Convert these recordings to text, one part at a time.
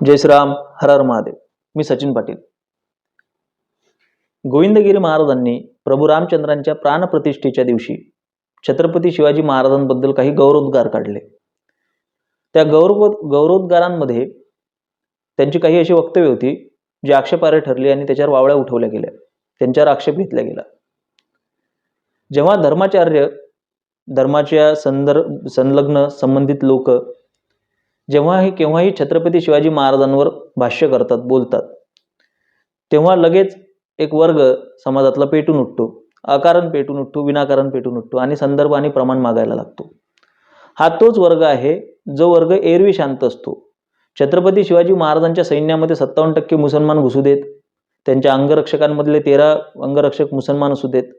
जय श्रीराम हर हर महादेव मी सचिन पाटील. गोविंदगिरी महाराजांनी प्रभू रामचंद्रांच्या प्राणप्रतिष्ठेच्या दिवशी छत्रपती शिवाजी महाराजांबद्दल काही गौरवोद्गार काढले. त्या गौरव गौरवोद्गारांमध्ये त्यांची काही अशी वक्तव्य होती जी आक्षेपार्ह ठरली आणि त्याच्यावर वावळ्या उठवल्या गेल्या. त्यांच्यावर आक्षेप घेतला गेला. जेव्हा धर्माचार्य धर्माच्या संदर्भ संलग्न संबंधित लोक जेव्हाही केव्हाही छत्रपती शिवाजी महाराजांवर भाष्य करतात बोलतात तेव्हा लगेच एक वर्ग समाजातला पेटून उठतो. अकारण पेटून उठतो विनाकारण पेटून उठतो आणि संदर्भ आणि प्रमाण मागायला लागतो. हा तोच वर्ग आहे जो वर्ग एरवी शांत असतो. छत्रपती शिवाजी महाराजांच्या सैन्यामध्ये सत्तावन्न टक्के मुसलमान घुसू देत त्यांच्या अंगरक्षकांमधले तेरा अंगरक्षक मुसलमान असू देत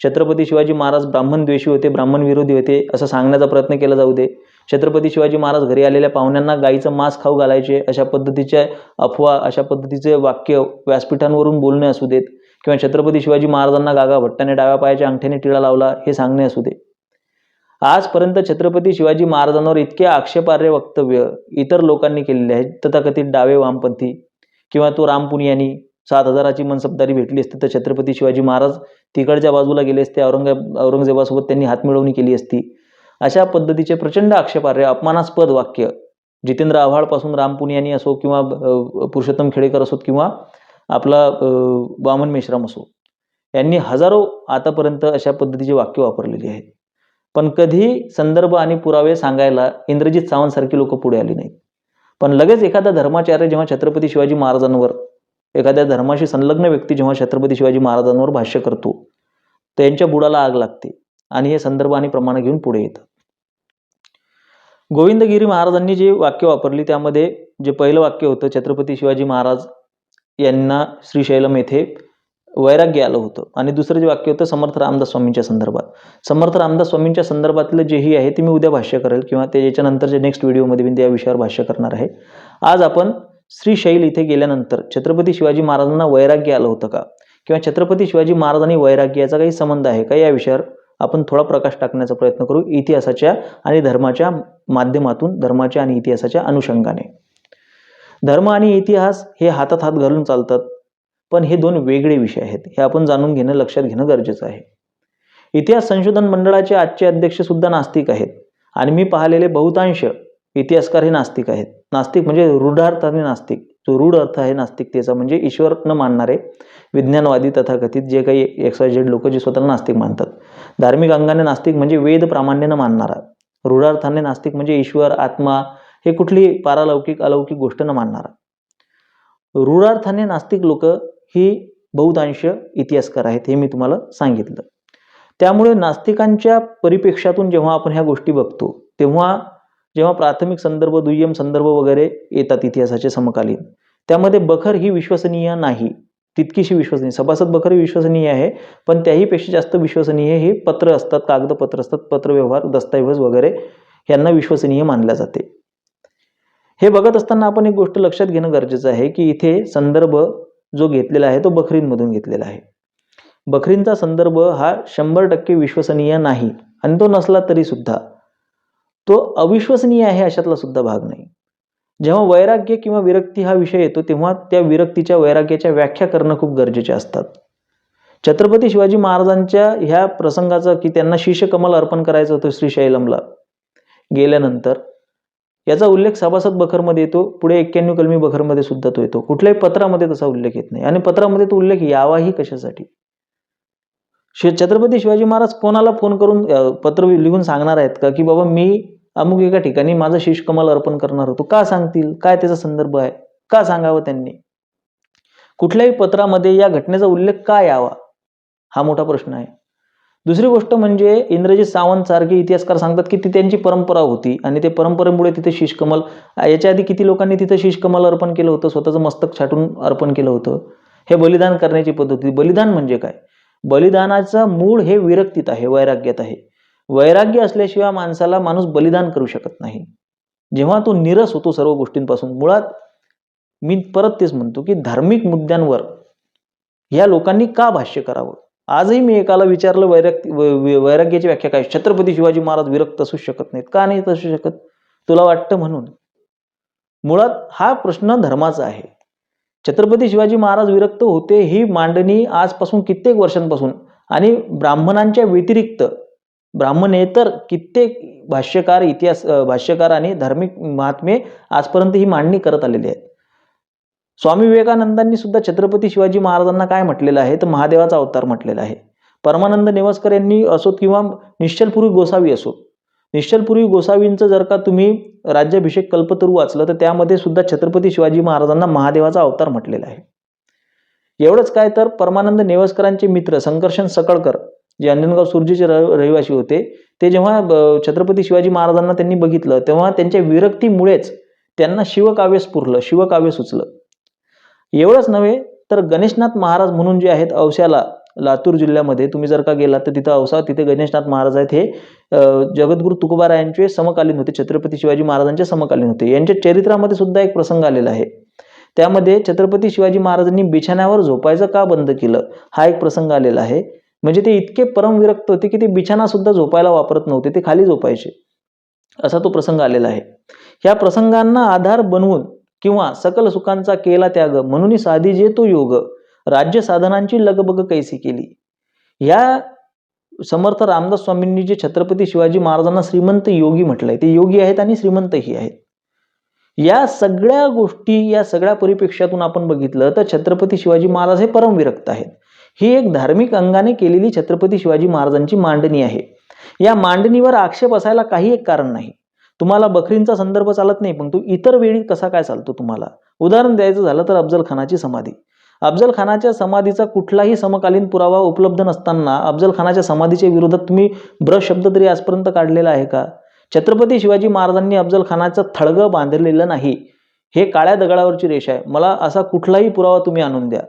छत्रपती शिवाजी महाराज ब्राह्मण द्वेषी होते ब्राह्मण विरोधी होते असं सांगण्याचा प्रयत्न केला जाऊ दे. छत्रपती शिवाजी महाराज घरी आलेल्या पाहुण्यांना गाईचं मांस खाऊ घालायचे अशा पद्धतीच्या अफवा अशा पद्धतीचे वाक्य व्यासपीठांवरून बोलणे असू देत किंवा छत्रपती शिवाजी महाराजांना गागा भट्टाने डाव्या पायाच्या अंगठ्याने टिळा लावला हे सांगणे असू दे. आजपर्यंत छत्रपती शिवाजी महाराजांवर इतके आक्षेपार्ह वक्तव्य इतर लोकांनी केलेले आहेत तथाकथित डावे वामपंथी किंवा तो रामपुनियानी सात हजाराची मनसबदारी भेटली असती तर छत्रपती शिवाजी महाराज तिकडच्या बाजूला गेले असते औरंगजेब औरंगजेबासोबत त्यांनी हातमिळवणी केली असती. अशा पद्धतीचे प्रचंड आक्षेपार्ह अपमानास्पद वाक्य. जितेंद्र आव्हाडपासून राम यांनी असो किंवा पुरुषोत्तम खेडेकर असोत किंवा आपला वामन मेश्राम असो यांनी हजारो आतापर्यंत अशा पद्धतीचे वाक्य वापरलेली आहेत. पण कधी संदर्भ आणि पुरावे सांगायला इंद्रजित सावंतसारखी लोक पुढे आली नाहीत. पण लगेच एखादा धर्माचार्य जेव्हा छत्रपती शिवाजी महाराजांवर एखाद्या धर्माशी संलग्न व्यक्ती जेव्हा छत्रपती शिवाजी महाराजांवर भाष्य करतो त्यांच्या बुडाला आग लागते आणि हे संदर्भ आणि प्रमाण घेऊन पुढे येतात गोविंदगिरी महाराजांनी जे वाक्य वापरली त्यामध्ये जे पहिलं वाक्य होतं छत्रपती शिवाजी महाराज यांना श्रीशैलम येथे वैराग्य आलं होतं. आणि दुसरं जे वाक्य होतं समर्थ रामदास स्वामींच्या संदर्भात. समर्थ रामदास स्वामींच्या संदर्भातलं जेही आहे ते मी उद्या भाष्य करेल किंवा ते याच्यानंतरच्या नेक्स्ट व्हिडिओमध्ये मी त्या विषयावर भाष्य करणार आहे. आज आपण श्रीशैल इथे गेल्यानंतर छत्रपती शिवाजी महाराजांना वैराग्य आलं होतं का? किंवा छत्रपती शिवाजी महाराज आणि वैराग्याचा काही संबंध आहे का या विषयावर आपण थोडा प्रकाश टाकण्याचा प्रयत्न करू इतिहासाच्या आणि धर्माच्या माध्यमातून धर्माच्या आणि इतिहासाच्या अनुषंगाने. धर्म आणि इतिहास हे हातात हात घालून चालतात पण हे दोन वेगळे विषय आहेत. हे आपण जाणून घेणं लक्षात घेणं गरजेचं आहे. इतिहास संशोधन मंडळाचे आजचे अध्यक्ष सुद्धा नास्तिक आहेत आणि मी पाहिलेले बहुतांश इतिहासकार हे नास्तिक आहेत. नास्तिक म्हणजे रूढार्थाने नास्तिक. जो रूढ अर्थ आहे नास्तिकतेचा म्हणजे ईश्वर न मानणारे विज्ञानवादी तथाकथित जे काही एक्सायझेड लोक जे स्वतःला नास्तिक मानतात. धार्मिक अंगाने नास्तिक म्हणजे वेद प्रामाण्यानं मानणारा. रूढार्थाने नास्तिक म्हणजे ईश्वर आत्मा हे कुठली पारालौकिक अलौकिक गोष्ट न मानणारा. रूढार्थाने नास्तिक लोक ही बहुतांश इतिहासकार आहेत हे मी तुम्हाला सांगितलं. त्यामुळे नास्तिकांच्या परिपेक्षातून जेव्हा आपण ह्या गोष्टी बघतो तेव्हा जेव्हा प्राथमिक संदर्भ दुय्यम संदर्भ वगैरे येतात इतिहासाचे समकालीन. त्यामध्ये बखर ही विश्वसनीय नाही तितकीशी विश्वसनीय. सभासद बखर ही विश्वसनीय आहे पण त्याही पेक्षा जास्त विश्वसनीय हे पत्र असतात कागदपत्र असतात पत्रव्यवहार दस्तऐवज वगैरे यांना विश्वसनीय मानल्या जाते. हे बघत असताना आपण एक गोष्ट लक्षात घेणं गरजेचं आहे की इथे संदर्भ जो घेतलेला आहे तो बखरींमधून घेतलेला आहे. बखरींचा संदर्भ हा शंभर टक्के विश्वसनीय नाही आणि तो नसला तरी सुद्धा तो अविश्वसनीय आहे अशातला सुद्धा भाग नाही. जेव्हा वैराग्य किंवा विरक्ती हा विषय येतो तेव्हा त्या विरक्तीच्या वैराग्याच्या व्याख्या करणं खूप गरजेचे असतात. छत्रपती शिवाजी महाराजांच्या ह्या प्रसंगाचं की त्यांना शिष्यकमल अर्पण करायचं होतं श्रीशैलमला गेल्यानंतर याचा उल्लेख सभासद बखरमध्ये येतो पुढे एक्क्याण्णव कलमी बखरमध्ये सुद्धा तो येतो. कुठल्याही पत्रामध्ये तसा उल्लेख येत नाही. आणि पत्रामध्ये तो उल्लेख यावाही कशासाठी? शिव छत्रपती शिवाजी महाराज कोणाला फोन करून पत्र लिहून सांगणार आहेत का? की बाबा मी अमुक एका ठिकाणी माझं शीश कमाल अर्पण करणार होतो. का सांगतील? काय त्याचा संदर्भ आहे? का सांगावं त्यांनी? कुठल्याही पत्रामध्ये या घटनेचा उल्लेख का यावा? हा मोठा प्रश्न आहे. दुसरी गोष्ट म्हणजे इंद्रजित सावंत सारखे इतिहासकार सांगतात की ती त्यांची परंपरा होती आणि ते परंपरेमुळे तिथे शिशकमल याच्या आधी किती लोकांनी तिथं शिशकमल अर्पण केलं होतं? स्वतःचं मस्तक छाटून अर्पण केलं होतं. हे बलिदान करण्याची पद्धती बलिदान म्हणजे काय? बलिदानाचं मूळ हे विरक्तीत आहे वैराग्यात आहे. वैराग्य असल्याशिवाय माणसाला माणूस बलिदान करू शकत नाही. जेव्हा तो निरस होतो सर्व गोष्टींपासून मुळात मी परत तेच म्हणतो की धार्मिक मुद्द्यांवर या लोकांनी का भाष्य करावं? आजही मी एकाला विचारलं वैराग वैराग्याची व्याख्या काय? छत्रपती शिवाजी महाराज विरक्त असू शकत नाहीत. का नाही असू शकत? तुला वाटतं म्हणून. मुळात हा प्रश्न धर्माचा आहे. छत्रपती शिवाजी महाराज विरक्त होते ही मांडणी आजपासून कित्येक वर्षांपासून. आणि ब्राह्मणांच्या व्यतिरिक्त ब्राह्मणेतर कित्येक भाष्यकार इतिहास भाष्यकार आणि धार्मिक महात्मे आजपर्यंत ही मांडणी करत आलेली आहेत. स्वामी विवेकानंदांनी सुद्धा छत्रपती शिवाजी महाराजांना काय म्हटलेलं आहे? तर महादेवाचा अवतार म्हटलेला आहे. परमानंद नेवासकर यांनी असोत किंवा निश्चलपूर्वी गोसावी असोत. निश्चलपूर्वी गोसावींचं जर का तुम्ही राज्याभिषेक कल्पतरू वाचलं तर त्यामध्ये सुद्धा छत्रपती शिवाजी महाराजांना महादेवाचा अवतार म्हटलेला आहे. एवढंच काय तर परमानंद नेवस्करांचे मित्र संकर्षण सकळकर जे अंजनगाव सुरजीचे रहिवासी होते ते जेव्हा छत्रपती शिवाजी महाराजांना त्यांनी बघितलं तेव्हा त्यांच्या विरक्तीमुळेच त्यांना शिवकाव्य स्फुरलं शिवकाव्य सुचलं. एवढंच नव्हे तर गणेशनाथ महाराज म्हणून जे आहेत औस्याला लातूर जिल्ह्यामध्ये तुम्ही जर का गेलात तर तिथं औसा तिथे गणेशनाथ महाराज आहेत. हे अ, जगद्गुरू तुकोबारायांचे समकालीन होते. छत्रपती शिवाजी महाराजांचे समकालीन होते. यांच्या चरित्रामध्ये सुद्धा एक प्रसंग आलेला आहे. त्यामध्ये छत्रपती शिवाजी महाराजांनी बिछाण्यावर झोपायचं का बंद केलं? हा एक प्रसंग आलेला आहे. म्हणजे ते इतके परमविरक्त होते की ते बिछाना सुद्धा झोपायला वापरत नव्हते. ते खाली झोपायचे. असा तो प्रसंग आलेला आहे. ह्या प्रसंगांना आधार बनवून किंवा सकल सुखांचा केला त्याग म्हणून साधी जे तो योग राज्य साधनांची लगबग कैसी केली? या समर्थ रामदास स्वामींनी जे छत्रपती शिवाजी महाराजांना श्रीमंत योगी म्हटलंय ते योगी आहेत आणि श्रीमंतही आहेत. या सगळ्या गोष्टी या सगळ्या परिप्रेक्षातून आपण बघितलं तर छत्रपती शिवाजी महाराज हे परमविरक्त आहेत. ही एक धार्मिक अंगाने केलेली छत्रपती शिवाजी महाराजांची मांडणी आहे. या मांडणीवर आक्षेप असायला काही एक कारण नाही. तुम्हाला बकरींचा संदर्भ चालत नाही पण तो इतर वेळी कसा काय चालतो तुम्हाला? उदाहरण द्यायचं झालं तर अफजल खानाची समाधी. अफजल खानाच्या समाधीचा कुठलाही समकालीन पुरावा उपलब्ध नसताना अफजल खानाच्या समाधीच्या विरोधात तुम्ही ब्र शब्द तरी आजपर्यंत काढलेला आहे का? छत्रपती शिवाजी महाराजांनी अफजल खानाचं थळगं बांधलेलं नाही. हे काळ्या दगडावरची रेषा आहे. मला असा कुठलाही पुरावा तुम्ही आणून द्या.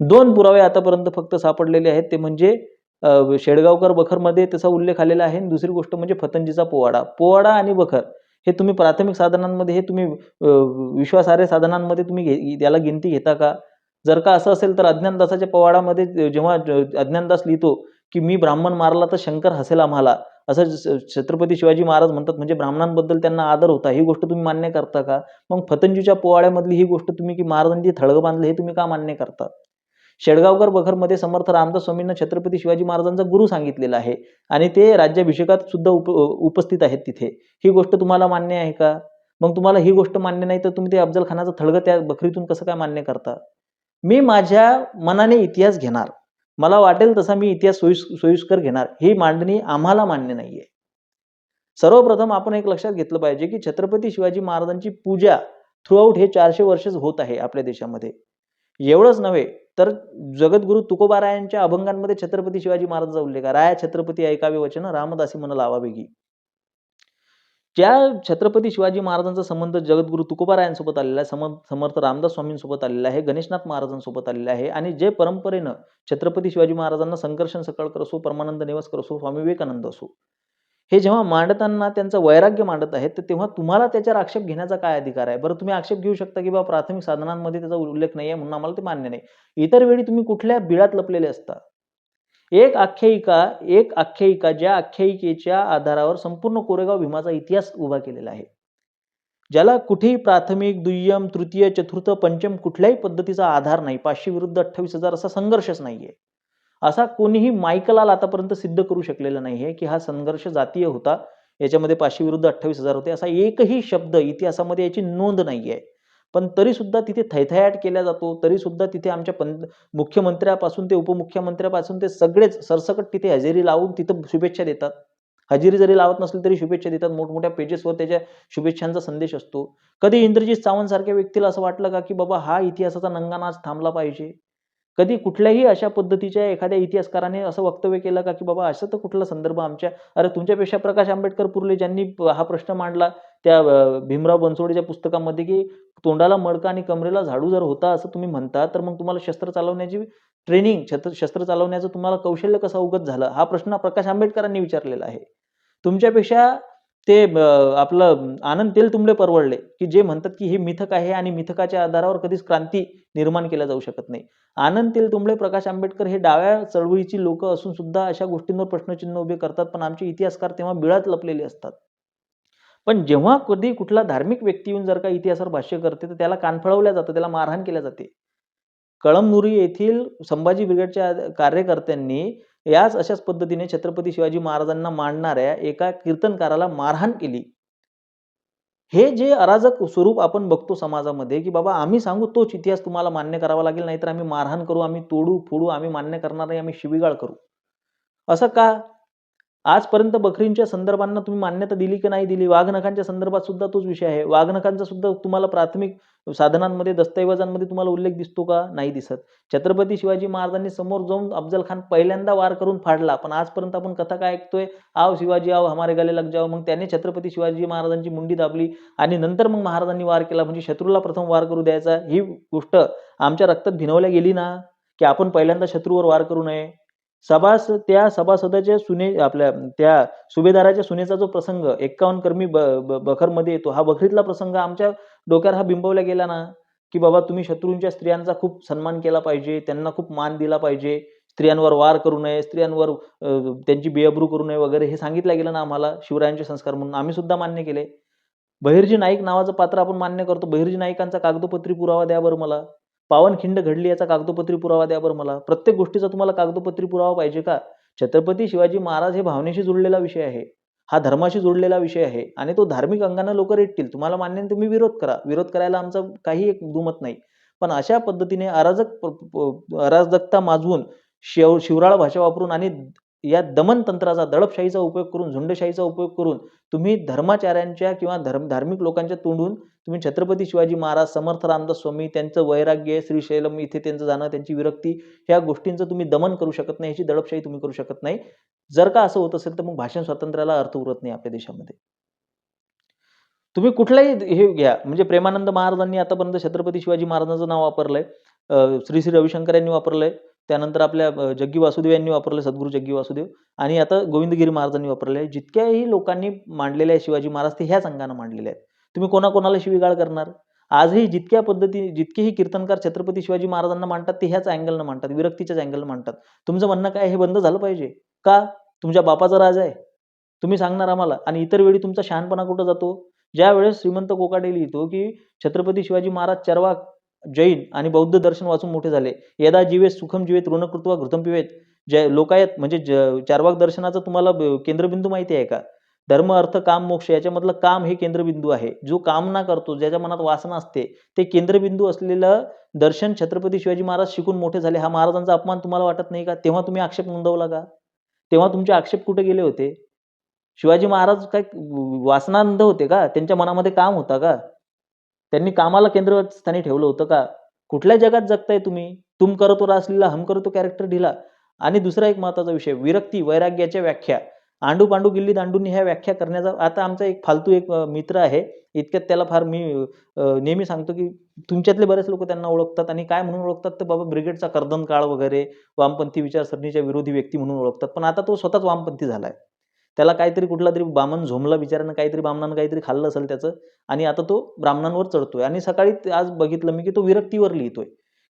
दोन पुरावे आतापर्यंत फक्त सापडलेले आहेत. ते म्हणजे शेडगावकर बखरमध्ये त्याचा उल्लेख आलेला आहे. आणि दुसरी गोष्ट म्हणजे फतंजीचा पोवाडा. पोवाडा आणि बखर हे तुम्ही प्राथमिक साधनांमध्ये हे तुम्ही विश्वासार्ह साधनांमध्ये तुम्ही घे याला गिनती घेता का? जर का असं असेल तर अज्ञानदासाच्या पवाडामध्ये जेव्हा ज- अज्ञानदास लिहितो की मी ब्राह्मण मारला तर शंकर हसेल आम्हाला असं छत्रपती शिवाजी महाराज म्हणतात म्हणजे ब्राह्मणांबद्दल त्यांना आदर होता ही गोष्ट तुम्ही मान्य करता का? मग फतंजीच्या पोवाड्यामधली ही गोष्ट तुम्ही की महाराजांनी थळगं बांधलं हे तुम्ही का मान्य करता शेडगावकर बखरमध्ये समर्थ रामदास स्वामींना छत्रपती शिवाजी महाराजांचा गुरु सांगितलेला आहे आणि ते राज्याभिषेकात सुद्धा उप उपस्थित आहेत तिथे. ही गोष्ट तुम्हाला मान्य आहे का? मग तुम्हाला ही गोष्ट मान्य नाही तर तुम्ही ते अफजल खानाचं थळगं त्या बकरीतून कसं काय मान्य करता? मी माझ्या मनाने इतिहास घेणार. मला वाटेल तसा मी इतिहास सोयीस सोयीस्कर घेणार. ही मांडणी आम्हाला मान्य नाहीये. सर्वप्रथम आपण एक लक्षात घेतलं पाहिजे की छत्रपती शिवाजी महाराजांची पूजा थ्रूआउट हे चारशे वर्षच होत आहे आपल्या देशामध्ये. एवढंच नव्हे तर जगद्गुरु तुकोबारायांच्या अभंगांमध्ये छत्रपती शिवाजी महाराजांचा उल्लेख आहे. राया छत्रपती ऐकावे वचन रामदासी मन लावावेगी. ज्या छत्रपती शिवाजी महाराजांचा संबंध जगद्गुरु तुकोबारायांसोबत आलेला आहे समर्थ समर्थ रामदास स्वामींसोबत आलेला आहे गणेशनाथ महाराजांसोबत आलेला आहे आणि जे परंपरेनं छत्रपती शिवाजी महाराजांना संकर्षण सकळकर असो परमानंद नेवसकर असो स्वामी विवेकानंद असो हे जेव्हा मांडताना त्यांचं वैराग्य मांडत आहेत तर तेव्हा तुम्हाला त्याच्यावर आक्षेप घेण्याचा काय अधिकार आहे? बरं तुम्ही आक्षेप घेऊ शकता की बाबा प्राथमिक साधनांमध्ये त्याचा उल्लेख नाही आहे म्हणून आम्हाला ते मान्य नाही. इतर वेळी तुम्ही कुठल्या बिळात लपलेले असता? एक आख्यायिका एक आख्यायिका ज्या आख्यायिकेच्या आधारावर संपूर्ण कोरेगाव भीमाचा इतिहास उभा केलेला आहे. ज्याला कुठेही प्राथमिक दुय्यम तृतीय चतुर्थ पंचम कुठल्याही पद्धतीचा आधार नाही पाचशे विरुद्ध अठ्ठावीस हजार असा संघर्षच नाहीये. असा कोणीही मायकलाल आतापर्यंत सिद्ध करू शकलेला नाहीये की हा संघर्ष जातीय होता याच्यामध्ये पाचशे विरुद्ध अठ्ठावीस हजार होते असा एकही शब्द इतिहासामध्ये याची नोंद नाहीये. पण तरीसुद्धा तिथे थैथयाट केला जातो तरीसुद्धा तिथे आमच्या पं मुख्यमंत्र्यापासून ते उपमुख्यमंत्र्यापासून ते सगळेच सरसकट तिथे हजेरी लावून तिथं शुभेच्छा देतात. हजेरी जरी लावत नसली तरी शुभेच्छा देतात. मोठमोठ्या पेजेसवर त्याच्या शुभेच्छांचा संदेश असतो. कधी इंद्रजित सावंत सारख्या व्यक्तीला असं वाटलं का की बाबा हा इतिहासाचा नंगानाच थांबला पाहिजे? कधी कुठल्याही अशा पद्धतीच्या एखाद्या इतिहासकाराने असं वक्तव्य केलं का की बाबा असं तर कुठला संदर्भ आमच्या अरे तुमच्यापेक्षा प्रकाश आंबेडकर पुरले ज्यांनी हा प्रश्न मांडला त्या भीमराव बनसोडेच्या पुस्तकामध्ये की तोंडाला मडका आणि कमरेला झाडू जर होता असं तुम्ही म्हणता तर मग तुम्हाला शस्त्र चालवण्याची ट्रेनिंग छत्र शस्त्र चालवण्याचं तुम्हाला कौशल्य कसं अवगत झालं? हा प्रश्न प्रकाश आंबेडकरांनी विचारलेला आहे. तुमच्यापेक्षा ते आपलं आनंद तेल तेलतुंबडे परवडले की जे म्हणतात की हे मिथक आहे आणि मिथकाच्या आधारावर कधीच क्रांती निर्माण केल्या जाऊ शकत नाही. आनंद तेल तेलतुंबडे प्रकाश आंबेडकर हे डाव्या चळवळीची लोक असून सुद्धा अशा गोष्टींवर प्रश्नचिन्ह उभे करतात पण आमचे इतिहासकार तेव्हा बिळात लपलेले असतात. पण जेव्हा कधी कुठला धार्मिक व्यक्ती येऊन जर का इतिहासावर भाष्य करते तर त्याला कानफळवल्या जातं त्याला मारहाण केल्या जाते. कळमनुरी येथील संभाजी ब्रिगेडच्या कार्यकर्त्यांनी याच अशाच पद्धतीने छत्रपती शिवाजी महाराजांना मांडणाऱ्या एका कीर्तनकाराला मारहाण केली. हे जे अराजक स्वरूप आपण बघतो समाजामध्ये की बाबा आम्ही सांगू तोच इतिहास तुम्हाला मान्य करावा लागेल नाहीतर आम्ही मारहाण करू आम्ही तोडू फोडू आम्ही मान्य करणार नाही आम्ही शिबिगाळ करू. असं का? आजपर्यंत बकरींच्या संदर्भांना तुम्ही मान्यता दिली की नाही दिली? वाघनखांच्या संदर्भात सुद्धा तोच विषय आहे. वाघनखांचा सुद्धा तुम्हाला प्राथमिक साधनांमध्ये दस्तऐवजांमध्ये तुम्हाला उल्लेख दिसतो का? नाही दिसत. छत्रपती शिवाजी महाराजांनी समोर जाऊन अफजल खान पहिल्यांदा वार करून फाडला. पण आजपर्यंत आपण कथा काय ऐकतोय? आव शिवाजी आव हमारे गले लग जाओ. मग त्याने छत्रपती शिवाजी महाराजांची मुंडी दाबली आणि नंतर मग महाराजांनी वार केला. म्हणजे शत्रूला प्रथम वार करू द्यायचा. ही गोष्ट आमच्या रक्तात भिनवल्या गेली ना? की आपण पहिल्यांदा शत्रूवर वार करू नये? सभास त्या सभासदाच्या सुने आपल्या त्या सुभेदाराच्या सुनेचा जो प्रसंग एक्कावन्न कर्मी ब ब बखरमध्ये येतो हा बखरीतला प्रसंग आमच्या डोक्यावर हा बिंबवला गेला ना की बाबा तुम्ही शत्रूंच्या स्त्रियांचा खूप सन्मान केला पाहिजे त्यांना खूप मान दिला पाहिजे स्त्रियांवर वार करू नये स्त्रियांवर त्यांची बेअब्रू करू नये वगैरे हे सांगितलं गेलं ना आम्हाला शिवरायांचे संस्कार म्हणून. आम्ही सुद्धा मान्य केले. बहिर्जी नाईक नावाचं पात्र आपण मान्य करतो. बहिर्जी नाईकांचा कागदोपत्री पुरावा द्या बरं मला. पावनखिंड घडली याचा कागदोपत्री पुरावा द्या बरं मला. प्रत्येक गोष्टीचा तुम्हाला कागदोपत्री पुरावा पाहिजे का? छत्रपती शिवाजी महाराज हे भावनेशी जुळलेला विषय आहे. हा धर्माशी जोडलेला विषय आहे आणि तो धार्मिक अंगानं लोक रेटतील. तुम्हाला मान्य नाही तुम्ही विरोध करा. विरोध करायला आमचा काही एक दुमत नाही. पण अशा पद्धतीने अराजक प- अराजकता माजवून शिव शिवराळ भाषा वापरून आणि या दमन तंत्राचा दडपशाहीचा उपयोग करून झुंडशाहीचा उपयोग करून तुम्ही धर्माचार्यांच्या किंवा धर्म धार्मिक लोकांच्या तोंडून तुम्ही छत्रपती शिवाजी महाराज समर्थ रामदास स्वामी त्यांचं वैराग्य श्रीशैलम इथे त्यांचं जाणं त्यांची विरक्ती ह्या गोष्टींचं तुम्ही दमन करू शकत नाही ह्याची दडपशाही तुम्ही करू शकत नाही. जर का असं होत असेल तर मग भाषण स्वातंत्र्याला अर्थ उरत नाही आपल्या देशामध्ये. तुम्ही कुठलाही हे घ्या. म्हणजे प्रेमानंद महाराजांनी आतापर्यंत छत्रपती शिवाजी महाराजांचं नाव वापरलंय. श्री श्री रविशंकर यांनी वापरलंय. त्यानंतर आपल्या जग्गी वासुदेव यांनी वापरले सद्गुरू जग्गी वासुदेव. आणि आता गोविंदगिरी महाराजांनी वापरले जितक्याही लोकांनी मांडलेले आहे शिवाजी महाराज ते ह्याच अंगानं मांडलेले आहेत. तुम्ही कोणाकोणाला शिवीगाळ करणार? आजही जितक्या पद्धती जितकेही कीर्तनकार छत्रपती शिवाजी महाराजांना मांडतात ते ह्याच अँगलनं मांडतात विरक्तीच्याच अँगलनं मांडतात. तुमचं म्हणणं काय हे बंद झालं पाहिजे. का? तुमच्या बापाचा राज आहे. तुम्ही सांगणार आम्हाला. आणि इतर वेळी तुमचा शहाणपणा कुठं जातो? ज्या वेळेस श्रीमंत कोकाटे लिहितो की छत्रपती शिवाजी महाराज चरवाक जैन आणि बौद्ध दर्शन वाचून मोठे झाले. यदा जीवेत सुखम जीवेत ऋणकृत्वा घृतम पिवेत जय लोकायत म्हणजे ज- चारवाक दर्शनाचं तुम्हाला केंद्रबिंदू माहिती आहे का? धर्म अर्थ काम मोक्ष याच्यामधलं काम हे केंद्रबिंदू आहे. जो कामना करतो ज्याच्या मनात वासना असते ते केंद्रबिंदू असलेलं दर्शन छत्रपती शिवाजी महाराज शिकून मोठे झाले. हा महाराजांचा अपमान तुम्हाला वाटत नाही का? तेव्हा तुम्ही आक्षेप नोंदवला का? तेव्हा तुमचे आक्षेप कुठे गेले होते? शिवाजी महाराज काय वासनांध होते का? त्यांच्या मनामध्ये काम होता का? त्यांनी कामाला केंद्रस्थानी ठेवलं होतं का? कुठल्या जगात जगताय तुम्ही? तुम करतो रासलीला हम करतो कॅरेक्टर ढिला. आणि दुसरा एक महत्त्वाचा विषय विरक्ती वैराग्याच्या व्याख्या. आंडू पांडू गिल्ली दांडूंनी ह्या व्याख्या करण्याचा आता आमचा एक फालतू एक मित्र आहे. इतक्यात त्याला फार मी नेहमी सांगतो की तुमच्यातले बरेच लोक त्यांना ओळखतात आणि काय म्हणून ओळखतात तर बाबा ब्रिगेडचा कर्दन काळ वगैरे वामपंथी विचारसरणीच्या विरोधी व्यक्ती म्हणून ओळखतात. पण आता तो स्वतःच वामपंथी झाला आहे त्याला काहीतरी कुठला तरी ब्राह्मण झोमला बिचाऱ्यानं काहीतरी बामणानं काहीतरी खाल्लं असेल त्याचं आणि आता तो ब्राह्मणांवर चढतोय. आणि सकाळी आज बघितलं मी की तो विरक्तीवर लिहितोय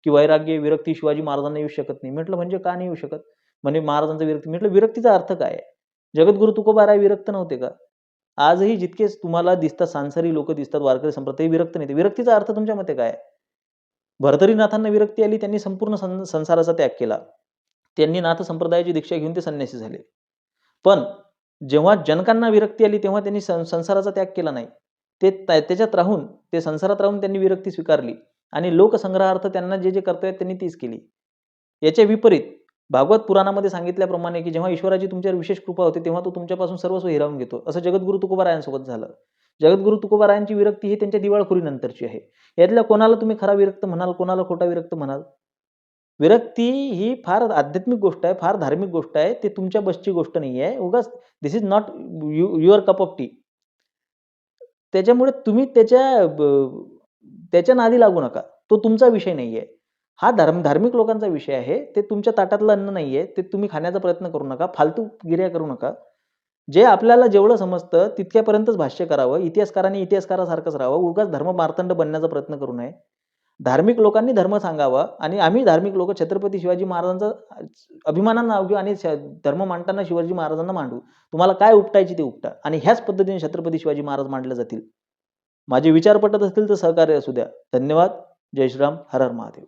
की वैराग्य विरक्ती शिवाजी महाराजांना येऊ शकत नाही. म्हटलं म्हणजे का नाही येऊ शकत? म्हणजे महाराजांचा विरक्ती. म्हटलं विरक्तीचा अर्थ काय आहे? जगद्गुरु तुकोबाराय विरक्त नव्हते का? आजही जितके तुम्हाला दिसतात सांसारी लोक दिसतात वारकरी संप्रदाय विरक्त नाही ते विरक्तीचा अर्थ तुमच्या मते काय आहे? भरतरीनाथांना विरक्ती आली त्यांनी संपूर्ण सं संसाराचा त्याग केला. त्यांनी नाथ संप्रदायाची दीक्षा घेऊन ते संन्यासी झाले. पण जेव्हा जनकांना विरक्ती आली तेव्हा त्यांनी सं संसाराचा त्याग केला नाही. ते त्याच्यात राहून ते संसारात राहून त्यांनी विरक्ती स्वीकारली. आणि लोकसंग्रहार्थ त्यांना जे जे कर्तव्य त्यांनी तीच केली. याच्या विपरीत भागवत पुराणामध्ये सांगितल्याप्रमाणे की जेव्हा ईश्वराची तुमच्यावर विशेष कृपा होते तेव्हा तो तुमच्यापासून सर्वस्व हिरावून घेतो. असं जगद्गुरु तुकोबारायांसोबत झालं. जगद्गुरु तुकोबारायांची विरक्ती ही त्यांच्या दिवाळखोरीनंतरची आहे. यातल्या कोणाला तुम्ही खरा विरक्त म्हणाल कोणाला खोटा विरक्त म्हणाल? विरक्ती ही फार आध्यात्मिक गोष्ट आहे फार धार्मिक गोष्ट आहे ते तुमच्या बसची गोष्ट नाही आहे उगाच this is not your cup of tea त्याच्यामुळे तुम्ही त्याच्या त्याच्या नादी लागू नका. तो तुमचा विषय नाही आहे हा धर्म धार्मिक लोकांचा विषय आहे. ते तुमच्या ताटातलं अन्न नाही आहे ते तुम्ही खाण्याचा प्रयत्न करू नका. फालतू गिर्या करू नका. जे आपल्याला जेवढं समजतं तितक्यापर्यंतच भाष्य करावं. इतिहासकारांनी इतिहासकारासारखंच राहावं. उगाच धर्म मार्तंड बनण्याचा प्रयत्न करू नये. धार्मिक लोकांनी धर्म सांगावा आणि आम्ही धार्मिक लोक छत्रपती शिवाजी महाराजांचा अभिमानानं नाव घेऊ आणि श- धर्म मांडताना शिवाजी महाराजांना मांडू. तुम्हाला काय उपटायची ते उपटा. आणि ह्याच पद्धतीने छत्रपती शिवाजी महाराज मांडले जातील. माझे विचार पटत असतील तर सहकार्य असू द्या. धन्यवाद. जय श्रीराम. हर हर महादेव.